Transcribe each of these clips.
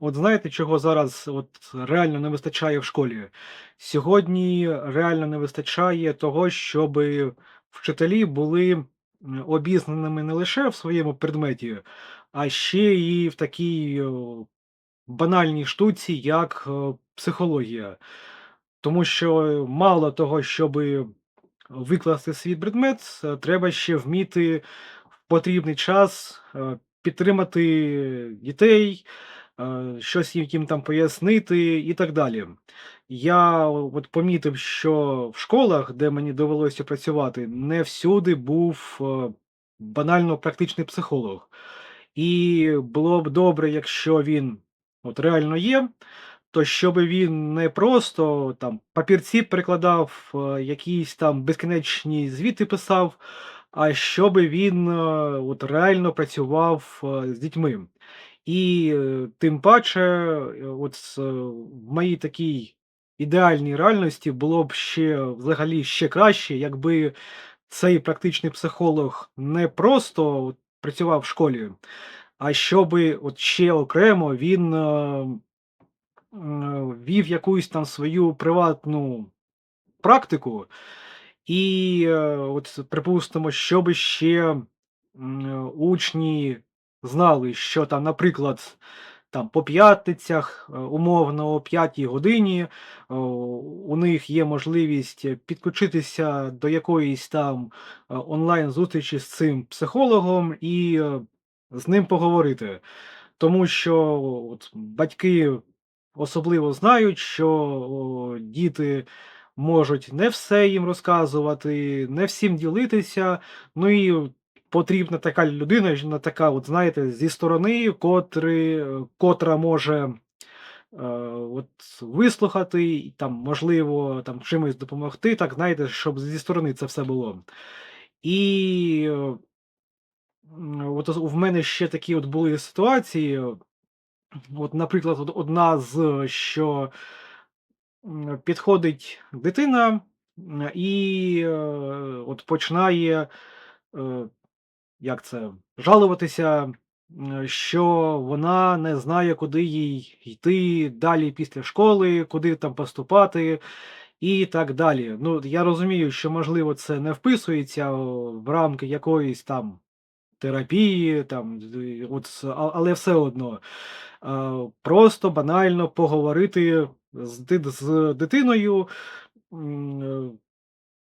От знаєте, чого зараз от реально не вистачає в школі? Сьогодні реально не вистачає того, щоби вчителі були, обізнаними не лише в своєму предметі, а ще і в такій, банальній штуці, як, психологія. Тому що мало того, щоби викласти свій предмет, е, треба ще вміти в потрібний час, е, підтримати дітей, щось їм там пояснити і так далі. Я от помітив, що в школах, де мені довелося працювати, не всюди був, е, банально практичний психолог. І було б добре, якщо він от реально є, то щоби він не просто там папірці перекладав, е, якісь там безкінечні звіти писав, а щоби він, е, от реально працював, з дітьми. І, е, тим паче, е, от в моїй такій ідеальній реальності було б ще взагалі ще краще, якби цей практичний психолог не просто працював в школі, а щоби от ще окремо він, е, м, вів якусь там свою приватну практику. І, е, от, припустимо, щоби ще, м, учні знали, що там, наприклад, там по п'ятницях, е, умовно о 5 годині, у них є можливість підключитися до якоїсь там, е, онлайн-зустрічі з цим психологом і, е, з ним поговорити. Тому що от батьки особливо знають, що, о, діти можуть не все їм розказувати, не всім ділитися. Ну і потрібна така людина, така от, знаєте, зі сторони, котрий котра може, е, от вислухати і там, можливо, там чимось допомогти, так, знаєте, щоб зі сторони це все було. І, е от в мене ще такі от були ситуації. От, наприклад, одна з, що, підходить дитина, і, е, от починає, е, як це, жалуватися, що вона не знає, куди їй йти далі після школи, куди там поступати і так далі. Ну, я розумію, що, можливо, це не вписується в рамки якоїсь там терапії, там, от, але все одно, просто банально поговорити з з дитиною,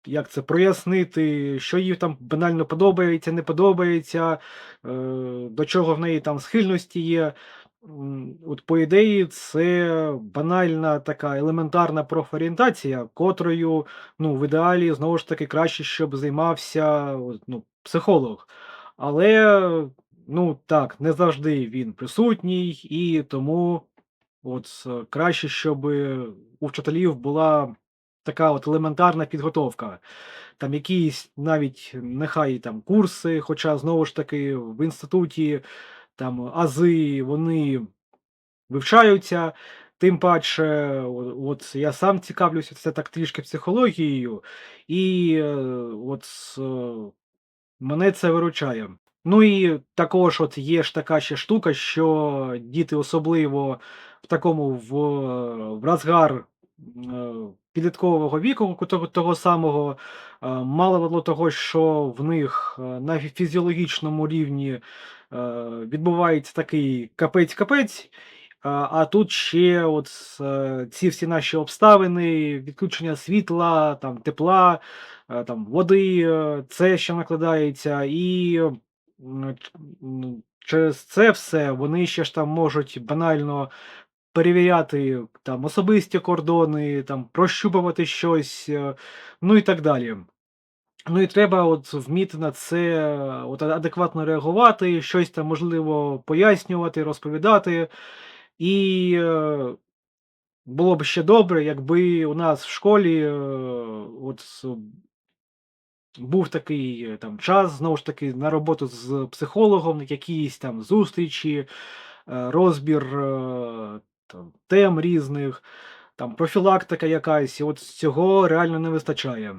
як це, прояснити, що їй там банально подобається, не подобається, е, до чого в неї там схильності є. От, по ідеї, це банальна така елементарна профорієнтація, котрою, ну, в ідеалі, знову ж таки, краще, щоб займався, ну, психолог. Але, ну так, не завжди він присутній, і тому от краще, щоби у вчителів була така от елементарна підготовка. Там якісь навіть нехай там курси, хоча знову ж таки в інституті там ази вони вивчаються. Тим паче, от я сам цікавлюся це так трішки психологією, і, е, от мене це виручає. Ну і також от є ж така ще штука, що діти, особливо в такому в в розгар, е, підліткового віку, того самого, е, мало того, що в них, е, на фізіологічному рівні, е, відбувається такий капець-капець, а тут ще от ці всі наші обставини, відключення світла, там тепла, е, там води, е, це ще накладається, і, через це все вони ще ж там можуть банально перевіряти там особисті кордони, там прощупувати щось, е, ну і так далі. Ну і треба от вміти на це от адекватно реагувати, щось там можливо пояснювати, розповідати. І, е, було б ще добре, якби у нас в школі, е, от був такий там час, знову ж таки, на роботу з психологом, якісь там зустрічі, розбір, там тем різних, там профілактика якась, і от цього реально не вистачає.